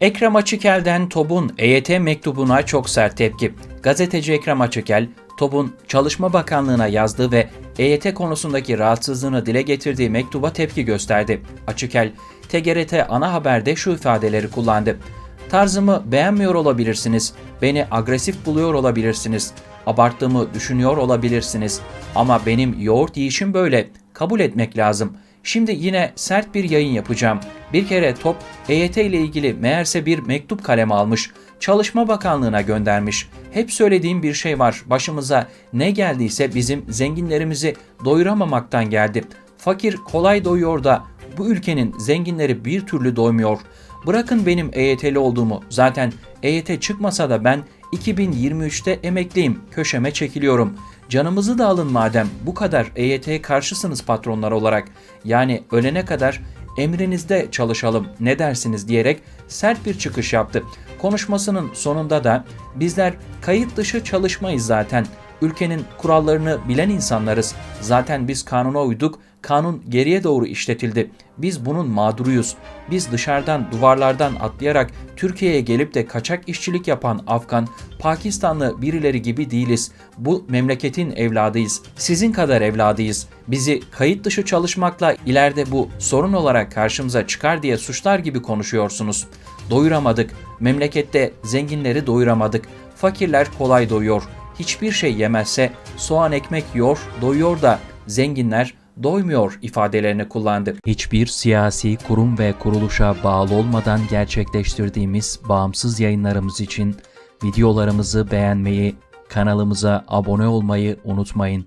Ekrem Açıkel'den TOB'un EYT mektubuna çok sert tepki. Gazeteci Ekrem Açıkel, TOB'un Çalışma Bakanlığı'na yazdığı ve EYT konusundaki rahatsızlığını dile getirdiği mektuba tepki gösterdi. Açıkel, TGRT ana haberde şu ifadeleri kullandı. Tarzımı beğenmiyor olabilirsiniz, beni agresif buluyor olabilirsiniz, abarttığımı düşünüyor olabilirsiniz ama benim yoğurt yiyişim böyle, kabul etmek lazım. Şimdi yine sert bir yayın yapacağım. Bir kere top EYT ile ilgili meğerse bir mektup kaleme almış. Çalışma Bakanlığı'na göndermiş. Hep söylediğim bir şey var. Başımıza ne geldiyse bizim zenginlerimizi doyuramamaktan geldi. Fakir kolay doyuyor da bu ülkenin zenginleri bir türlü doymuyor. Bırakın benim EYT'li olduğumu. Zaten EYT çıkmasa da ben 2023'te emekliyim. Köşeme çekiliyorum. Canımızı da alın madem bu kadar EYT'ye karşısınız patronlar olarak. Yani ölene kadar emrinizde çalışalım ne dersiniz diyerek sert bir çıkış yaptı. Konuşmasının sonunda da bizler kayıt dışı çalışmayız zaten. Ülkenin kurallarını bilen insanlarız. Zaten biz kanuna uyduk. Kanun geriye doğru işletildi. Biz bunun mağduruyuz. Biz dışarıdan duvarlardan atlayarak Türkiye'ye gelip de kaçak işçilik yapan Afgan, Pakistanlı birileri gibi değiliz. Bu memleketin evladıyız. Sizin kadar evladıyız. Bizi kayıt dışı çalışmakla ileride bu sorun olarak karşımıza çıkar diye suçlar gibi konuşuyorsunuz. Doyuramadık. Memlekette zenginleri doyuramadık. Fakirler kolay doyuyor. Hiçbir şey yemezse soğan ekmek yiyor, doyuyor da zenginler doymuyor ifadelerini kullandı. Hiçbir siyasi kurum ve kuruluşa bağlı olmadan gerçekleştirdiğimiz bağımsız yayınlarımız için videolarımızı beğenmeyi, kanalımıza abone olmayı unutmayın.